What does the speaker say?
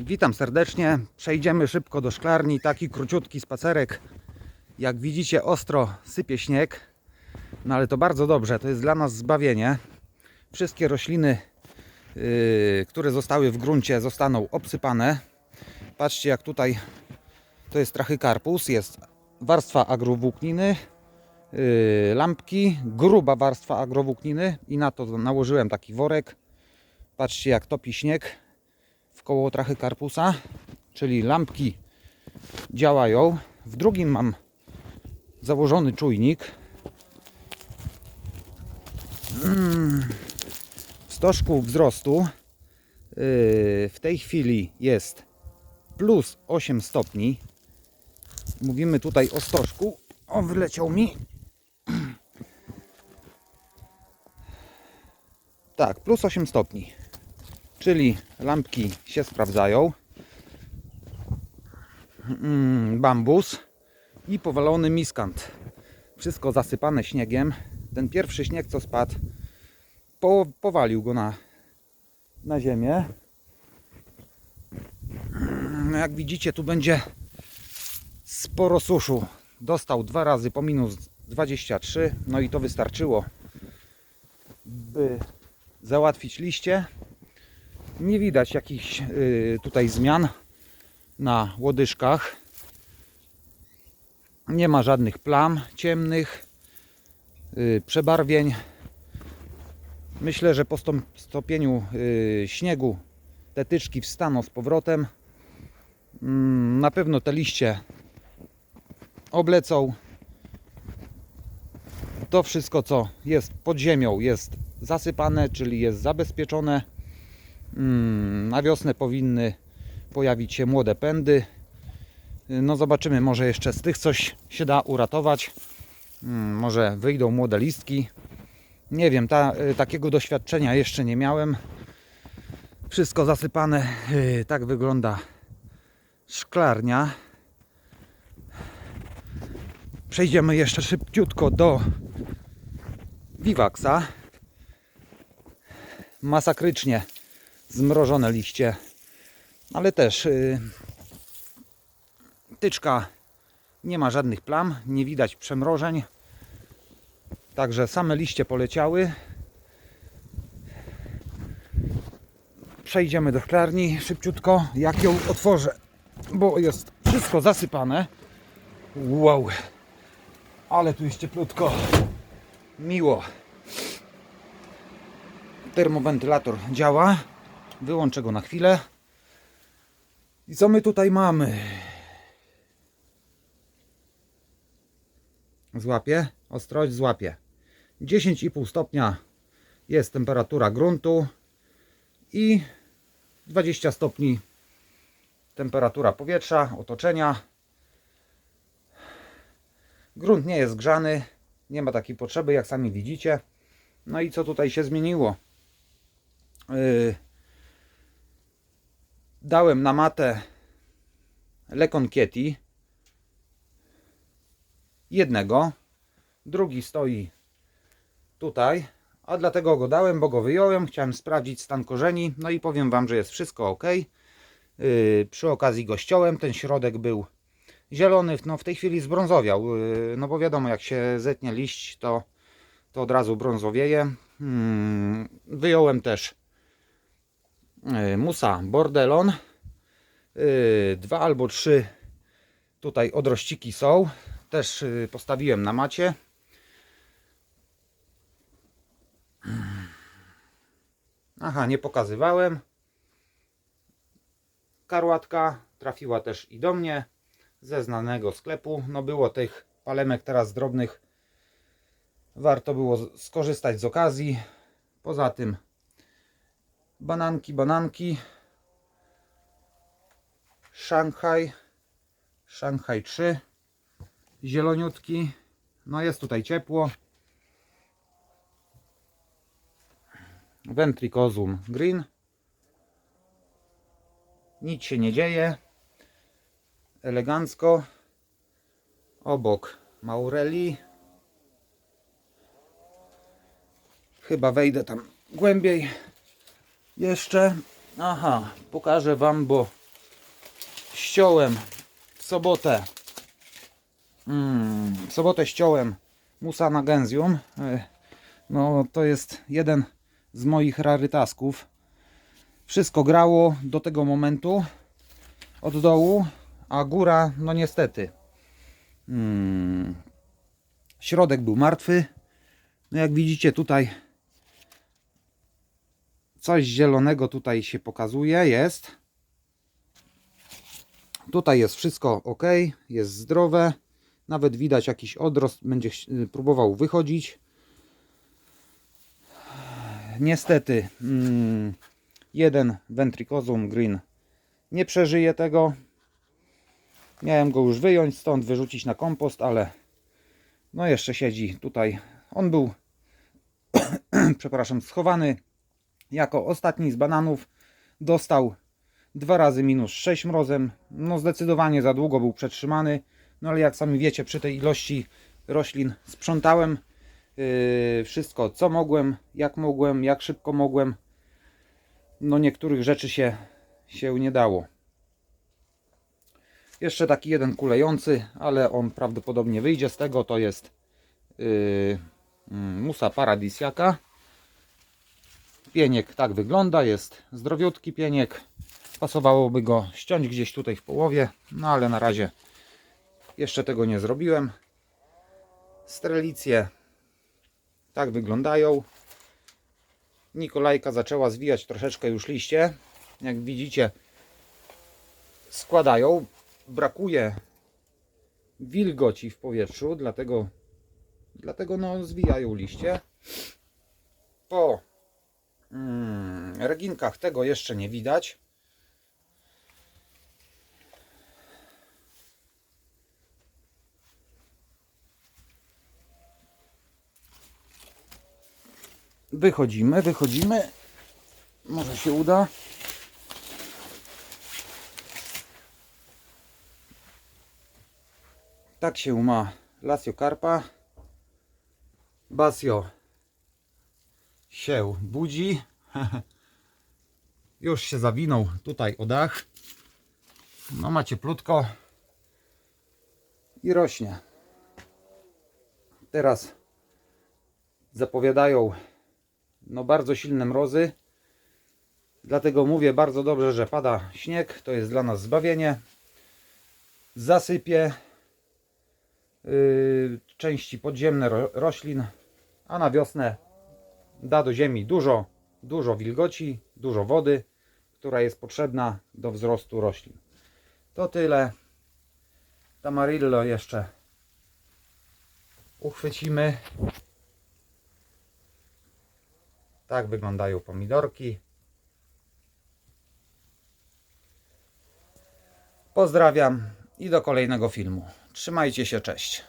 Witam serdecznie. Przejdziemy szybko do szklarni. Taki króciutki spacerek. Jak widzicie, ostro sypie śnieg. No ale to bardzo dobrze. To jest dla nas zbawienie. Wszystkie rośliny, yy, które zostały w gruncie, zostaną obsypane. Patrzcie, jak tutaj to jest trachykarpus. Jest warstwa agrowłókniny, yy, lampki, gruba warstwa agrowłókniny i na to nałożyłem taki worek. Patrzcie, jak topi śnieg koło trachykarpusa, czyli lampki działają. W drugim mam założony czujnik. Mm. W stożku wzrostu yy, w tej chwili jest plus 8 stopni. Mówimy tutaj o stożku. O, wyleciał mi. Tak, plus 8 stopni czyli lampki się sprawdzają. Mm, Bambus i powalony miskant. Wszystko zasypane śniegiem. Ten pierwszy śnieg, co spadł, po, powalił go na, na ziemię. Mm, Jak widzicie, tu będzie sporo suszu. Dostał dwa razy po minus 23, no i to wystarczyło, by załatwić liście. Nie widać jakichś y, tutaj zmian na łodyżkach. Nie ma żadnych plam ciemnych, y, przebarwień. Myślę, że po stop- stopieniu y, śniegu te tyczki wstaną z powrotem. Mm, Na pewno te liście oblecą. To wszystko, co jest pod ziemią, jest zasypane, czyli jest zabezpieczone. Mm, Na wiosnę powinny pojawić się młode pędy. No zobaczymy, może jeszcze z tych coś się da uratować. Mm, Może wyjdą młode listki. Nie wiem, ta, y, takiego doświadczenia jeszcze nie miałem. Wszystko zasypane. Y, Tak wygląda szklarnia. Przejdziemy jeszcze szybciutko do Vivaxa. Masakrycznie zmrożone liście, ale też yy, tyczka nie ma żadnych plam, nie widać przemrożeń, także same liście poleciały. Przejdziemy do szklarni szybciutko, jak ją otworzę, bo jest wszystko zasypane. Wow, ale tu jest cieplutko, miło. Termowentylator działa. Wyłączę go na chwilę. I co my tutaj mamy? Złapie? Ostrość złapie. 10,5 stopnia jest temperatura gruntu i 20 stopni temperatura powietrza, otoczenia. Grunt nie jest grzany, nie ma takiej potrzeby, jak sami widzicie. No i co tutaj się zmieniło? Yy, dałem na matę Lekon Kitty jednego, drugi stoi tutaj, a dlatego go dałem, bo go wyjąłem, chciałem sprawdzić stan korzeni, no i powiem Wam, że jest wszystko ok. Yy, przy okazji go ściąłem, ten środek był zielony, no w tej chwili zbrązowiał, yy, no bo wiadomo jak się zetnie liść, to, to od razu brązowieje. Hmm, wyjąłem też yy, musa bordelon. Yy, dwa albo trzy tutaj odrościki są. Też yy, postawiłem na macie. Aha, nie pokazywałem. Karłatka trafiła też i do mnie ze znanego sklepu. No było tych palemek teraz drobnych. Warto było skorzystać z okazji. Poza tym bananki, bananki. Szanghaj. Szanghaj 3. Zieloniutki. No jest tutaj ciepło. Ventrikozum green. Nic się nie dzieje. Elegancko. Obok Maureli. Chyba wejdę tam głębiej jeszcze. Aha, pokażę Wam, bo ściąłem w sobotę. Mm, w sobotę ściąłem musa na gęzium. E, No to jest jeden z moich rarytasków. Wszystko grało do tego momentu od dołu, a góra, no niestety. Mm, środek był martwy. No jak widzicie tutaj coś zielonego tutaj się pokazuje, jest. Tutaj jest wszystko ok, jest zdrowe. Nawet widać jakiś odrost będzie ch- próbował wychodzić. Niestety mm, jeden ventriculum green nie przeżyje tego. Miałem go już wyjąć stąd, wyrzucić na kompost, ale no jeszcze siedzi tutaj. On był przepraszam, schowany jako ostatni z bananów. Dostał dwa razy minus 6 mrozem. No zdecydowanie za długo był przetrzymany. No ale jak sami wiecie, przy tej ilości roślin sprzątałem yy, wszystko co mogłem, jak mogłem, jak szybko mogłem. No niektórych rzeczy się, się nie dało. Jeszcze taki jeden kulejący, ale on prawdopodobnie wyjdzie z tego. To jest yy, mm, Musa paradisiaka. Pieniek tak wygląda, jest zdrowiutki pieniek. Pasowałoby go ściąć gdzieś tutaj w połowie, no ale na razie jeszcze tego nie zrobiłem. Strelicje tak wyglądają. Nikolajka zaczęła zwijać troszeczkę już liście. Jak widzicie, składają. Brakuje wilgoci w powietrzu, dlatego, dlatego no, zwijają liście. Po mm, reginkach tego jeszcze nie widać. Wychodzimy, wychodzimy. Może się uda. Tak się ma Lasio Karpa. Basio się budzi. Już się zawinął tutaj o dach. No ma cieplutko i rośnie. Teraz zapowiadają no bardzo silne mrozy. Dlatego mówię bardzo dobrze, że pada śnieg. To jest dla nas zbawienie. Zasypie yy, części podziemne ro roślin, a na wiosnę da do ziemi dużo, dużo wilgoci, dużo wody, która jest potrzebna do wzrostu roślin. To tyle. Tamarillo jeszcze uchwycimy. Tak wyglądają pomidorki. Pozdrawiam i do kolejnego filmu. Trzymajcie się, cześć.